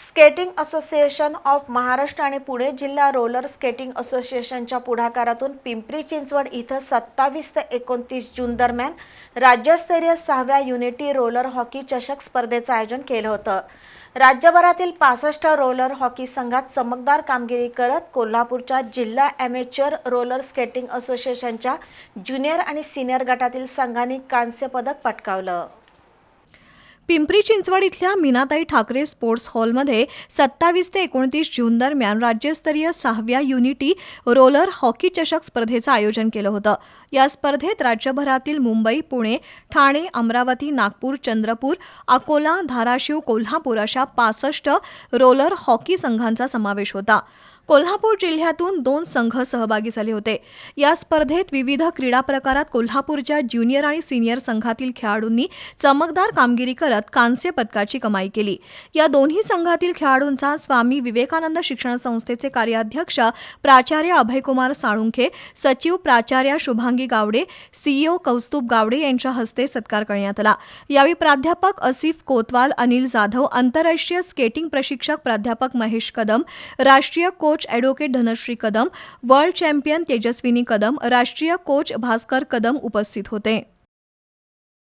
Skating association of Maharashtra आणि पुणे जिल्हा roller skating असोसिएशनच्या पुढाकारातून पिंपरी चिंचवड इथं सत्तावीस ते एकोणतीस जून दरम्यान राज्यस्तरीय सहाव्या युनिटी रोलर हॉकी चषक स्पर्धेचं आयोजन केलं होतं. राज्यभरातील पासष्ट रोलर हॉकी संघात चमकदार कामगिरी करत कोल्हापूरच्या जिल्हा ॲमेच्युअर रोलर स्केटिंग असोसिएशनच्या ज्युनियर आणि सिनियर गटातील संघांनी कांस्य पदक पटकावलं. पिंपरी चिंचवड इथल्या मीनाताई ठाकरे स्पोर्ट्स हॉलमध्ये सत्तावीस ते एकोणतीस जून दरम्यान राज्यस्तरीय सहाव्या युनिटी रोलर हॉकी चषक स्पर्धेचं आयोजन केलं होतं. या स्पर्धेत राज्यभरातील मुंबई पुणे ठाणे अमरावती नागपूर चंद्रपूर अकोला धाराशिव कोल्हापूर अशा पासष्ट रोलर हॉकी संघांचा समावेश होता. कोल्हापूर जिल्ह्यातून दोन संघ सहभागी झाले होते. या स्पर्धेत विविध क्रीडा प्रकारात कोल्हापूरच्या ज्युनियर आणि सिनियर संघातील खेळाडूंनी चमकदार कामगिरी करत कांस्य पदकाची कमाई केली. या दोन्ही संघातील खेळाडूंचा स्वामी विवेकानंद शिक्षण संस्थेचे कार्याध्यक्ष प्राचार्य अभयकुमार साळुंखे सचिव प्राचार्य शुभांगी गावडे सीईओ कौस्तुभ गावडे यांच्या हस्ते सत्कार करण्यात आला. यावेळी प्राध्यापक असिफ कोतवाल अनिल जाधव आंतरराष्ट्रीय स्केटिंग प्रशिक्षक प्राध्यापक महेश कदम राष्ट्रीय coach advocate Dhanashree Kadam world champion Tejaswini Kadam राष्ट्रीय कोच भास्कर कदम उपस्थित होते.